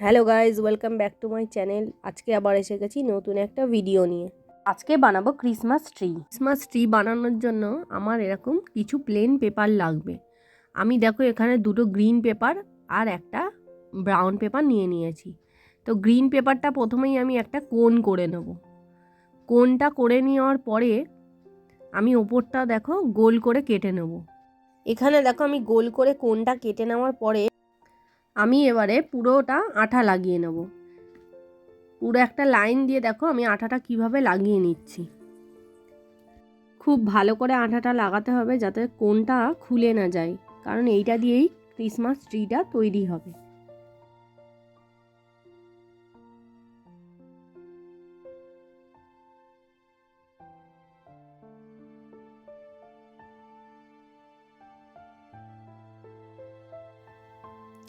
Hello guys welcome back to my channel. আজকে আবার এসে গেছি নতুন একটা ভিডিও নিয়ে। আজকে বানাবো ক্রিসমাস ট্রি। ক্রিসমাস ট্রি বানানোর জন্য আমার এরকম কিছু প্লেন পেপার লাগবে। আমি দেখো এখানে দুটো গ্রিন পেপার আর একটা ব্রাউন পেপার নিয়ে নিয়েছি। তো গ্রিন পেপারটা প্রথমেই আমি একটা কোন করে নেব। কোনটা করে নেওয়ার পরে আমি ওপরটা দেখো গোল করে কেটে নেব। এখানে দেখো আমি গোল করে কোনটা কেটে নেওয়ার পরে আমি এবারে পুরোটা আঠা লাগিয়ে নেব। পুরো একটা লাইন দিয়ে দেখো আমি আঠাটা কীভাবে লাগিয়ে নিচ্ছি। খুব ভালো করে আঠাটা লাগাতে হবে যাতে কোনটা খুলে না যায়, কারণ এইটা দিয়েই ক্রিসমাস ট্রিটা তৈরি হবে।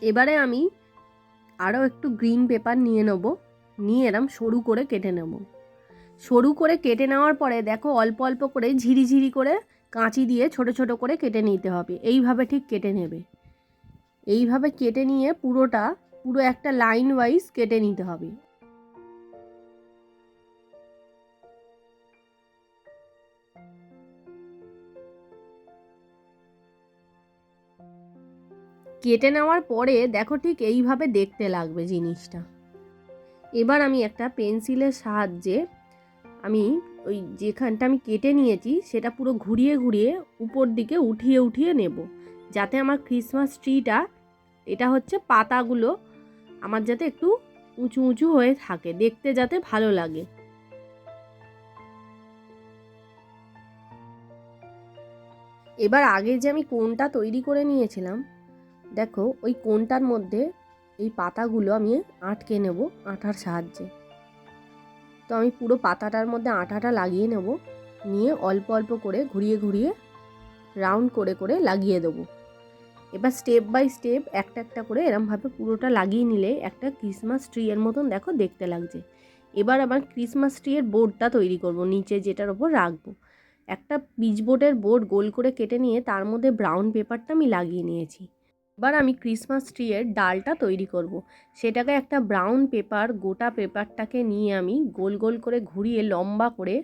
এবারে আমি আরও একটু গ্রিন পেপার নিয়ে নেব, নিয়ে এরম সরু করে কেটে নেব। সরু করে কেটে নেওয়ার পরে দেখো অল্প অল্প করে ঝিরিঝিরি করে কাঁচি দিয়ে ছোট ছোট করে কেটে নিতে হবে। এইভাবে ঠিক কেটে নেবে। এইভাবে কেটে নিয়ে পুরোটা, পুরো একটা লাইন ওয়াইজ কেটে নিতে হবে। কেটে নেওয়ার পরে দেখো ঠিক এইভাবে দেখতে লাগবে জিনিসটা। এবার আমি একটা পেন্সিলের সাহায্যে আমি ওই যেখানটা আমি কেটে নিয়েছি সেটা পুরো ঘুরিয়ে ঘুরিয়ে উপর দিকে উঠিয়ে উঠিয়ে নেব। যাতে আমার ক্রিসমাস ট্রিটা, এটা হচ্ছে পাতাগুলো আমার যাতে একটু উঁচু উঁচু হয়ে থাকে, দেখতে যাতে ভালো লাগে। এবার আগে যে আমি কোনটা তৈরি করে নিয়েছিলাম দেখো, ওই কোনটার মধ্যে এই পাতাগুলো আমি আটকে নেব আঠার সাহায্যে। তো আমি পুরো পাতাটার মধ্যে আঠাটা লাগিয়ে নেব, নিয়ে অল্প অল্প করে ঘুরিয়ে ঘুরিয়ে রাউন্ড করে করে লাগিয়ে দেবো। এবার স্টেপ বাই স্টেপ একটা একটা করে এরমভাবে পুরোটা লাগিয়ে নিলে একটা ক্রিসমাস ট্রি এর মতন দেখো দেখতে লাগছে। এবার আবার ক্রিসমাস ট্রি এর বোর্ডটা তৈরি করব, নিচে যেটার ওপর রাখব। একটা পিচবোর্ডের বোর্ড গোল করে কেটে নিয়ে তার মধ্যে ব্রাউন পেপারটা আমি লাগিয়ে নিয়েছি। এবার আমি ক্রিসমাস ট্রি এর ডালটা তৈরি করব। সেটাকে একটা ব্রাউন পেপার গোটা পেপারটাকে নিয়ে আমি গোল গোল করে ঘুরিয়ে, লম্বা করে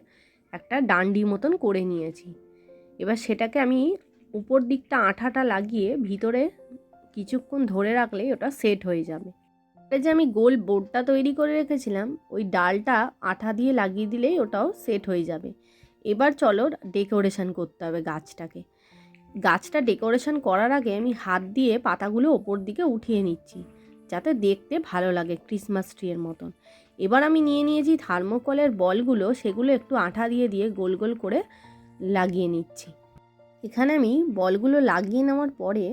একটা ডান্ডি মতন করে নিয়েছি। এবার সেটাকে আমি উপর দিকটা আঠাটা লাগিয়ে ভিতরে কিছুক্ষণ ধরে রাখলে ওটা সেট হয়ে যাবে। এটা যে আমি গোল বোর্ডটা তৈরি করে রেখেছিলাম, ওই ডালটা আঠা দিয়ে লাগিয়ে দিলেই ওটাও সেট হয়ে যাবে। এবার চলো ডেকোরেশন করতে হবে গাছটাকে। গাছটা ডেকোরেশন করার আগে আমি হাত দিয়ে পাতাগুলো ওপর দিকে উঠিয়ে নিচ্ছি, যাতে দেখতে ভালো লাগে ক্রিসমাস ট্রিয়ের মতন। এবার আমি নিয়ে নিয়েছি থার্মোকলের বলগুলো, সেগুলো একটু আঠা দিয়ে দিয়ে গোল গোল করে লাগিয়ে নিচ্ছি। এখানে আমি বলগুলো লাগিয়ে নেওয়ার পরে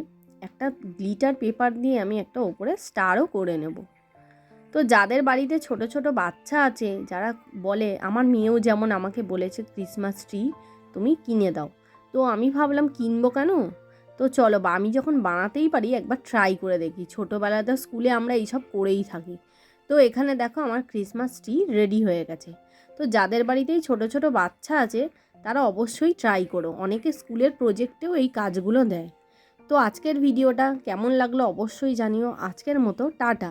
একটা গ্লিটার পেপার দিয়ে আমি একটা ওপরে স্টারও করে নেব। তো যাদের বাড়িতে ছোট ছোট বাচ্চা আছে, যারা বলে, আমার মেয়েও যেমন আমাকে বলেছে ক্রিসমাস ট্রি, তুমি কিনে দাও। তো আমি ভাবলাম কিনবো কেন? তো চলো বা, আমি যখন বানাতেই পারি একবার ট্রাই করে দেখি। ছোটোবেলাতে স্কুলে আমরা এইসব করেই থাকি। তো এখানে দেখো আমার ক্রিসমাস ট্রি রেডি হয়ে গেছে। তো যাদের বাড়িতেই ছোট ছোট বাচ্চা আছে, তারা অবশ্যই ট্রাই করো। অনেকে স্কুলের প্রজেক্টেও এই কাজগুলো দেয়। তো আজকের ভিডিওটা কেমন লাগল অবশ্যই জানিও। আজকের মতো, টাটা।